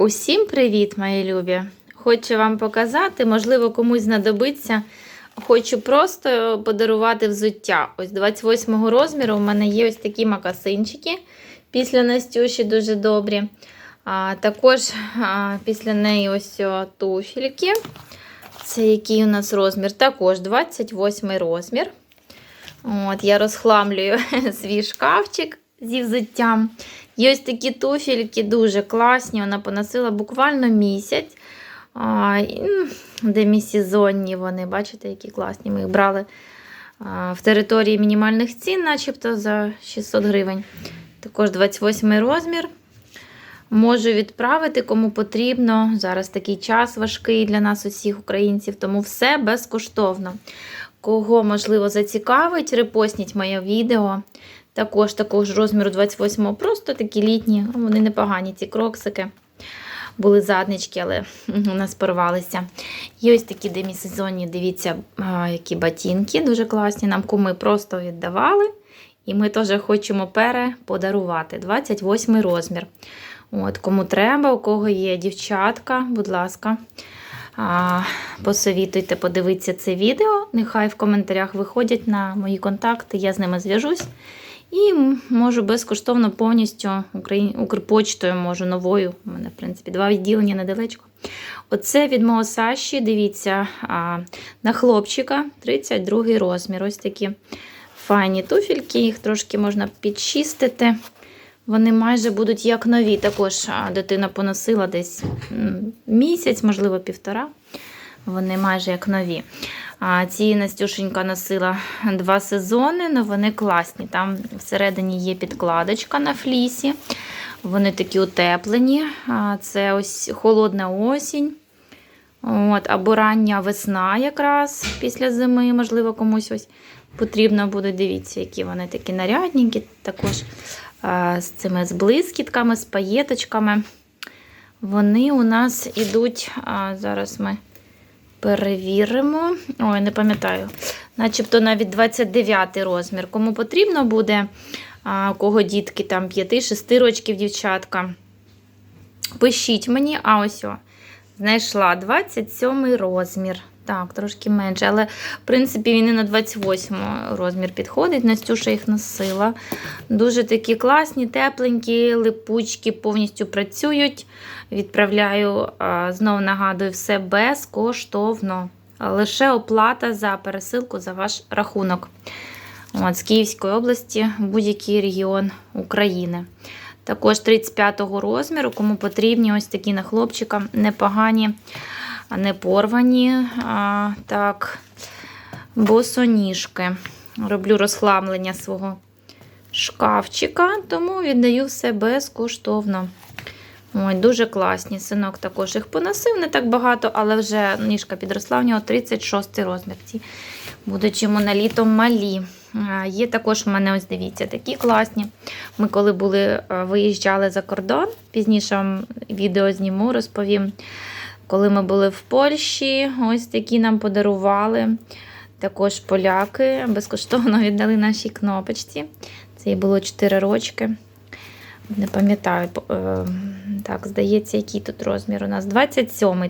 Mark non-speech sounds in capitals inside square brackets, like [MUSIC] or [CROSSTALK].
Усім привіт, мої любі! Хочу вам показати, можливо, комусь знадобиться. Хочу просто подарувати взуття. Ось 28 розміру у мене є ось такі макасинчики після Настюші дуже добрі. А, також а, після неї ось туфельки. Це який у нас розмір? Також 28 розмір. От, Я розхламлюю [LAUGHS] свій шкафчик зі взуттям. Є ось такі туфельки дуже класні. Вона поносила буквально місяць. А, і, демісезонні вони, бачите, які класні. Ми їх брали а, в території мінімальних цін, начебто за 600 гривень. Також 28 розмір. Можу відправити, кому потрібно. Зараз такий час важкий для нас, усіх українців, тому все безкоштовно. Кого, можливо, зацікавить, репостніть моє відео. Також такого ж розміру 28-го, просто такі літні, вони непогані, ці кроксики. Були заднички, але у нас порвалися. Є ось такі демісезонні, дивіться, які ботинки, дуже класні. Нам куми просто віддавали. І ми теж хочемо переподарувати. 28 розмір. От, Кому треба, у кого є дівчатка, будь ласка, посовітуйте, подивіться це відео. Нехай в коментарях виходять на мої контакти, я з ними зв'яжусь. І можу безкоштовно повністю Укрпочтою можу новою. У мене, в принципі, два відділення недалечко. Оце від мого Саші, дивіться, на хлопчика 32 розмір. Ось такі файні туфельки, їх трошки можна підчистити. Вони майже будуть як нові. Також дитина поносила десь місяць, можливо, півтора. Вони майже як нові. А ці Настюшенька носила два сезони, але вони класні. Там всередині є підкладочка на флісі. Вони такі утеплені. Це ось холодна осінь. От, Або рання весна якраз після зими, можливо, комусь ось потрібно буде. Дивіться, які вони такі нарядненькі, також з цими з блискітками, з паєточками. Вони у нас ідуть, зараз ми перевіримо. Ой, не пам'ятаю. Начебто навіть 29 розмір. Кому потрібно буде, у кого дітки там 5-6 рочків, дівчатка. Пишіть мені, а ось о, знайшла 27 розмір. Так, трошки менше, але, в принципі, він і на 28 розмір підходить. Настюша їх носила. Дуже такі класні, тепленькі, липучки повністю працюють. Відправляю, знову нагадую, все безкоштовно. Лише оплата за пересилку за ваш рахунок. От, з Київської області, будь-який регіон України. Також 35-го розміру, кому потрібні ось такі на хлопчика, непогані, не порвані. А, так, босоніжки. Роблю розхламлення свого шкафчика, тому віддаю все безкоштовно. Ой, дуже класні. Синок також їх поносив, не так багато, але вже ніжка підросла в нього 36 розмір. Ці будуть йому на літо малі. Є також у мене, ось дивіться, такі класні. Ми коли були, виїжджали за кордон, пізніше вам відео зніму, розповім. Коли ми були в Польщі, ось такі нам подарували. Також поляки безкоштовно [LAUGHS] віддали нашій кнопочці. Це їй було 4 рочки. Не пам'ятаю, е, так, здається, який тут розмір у нас. 27-й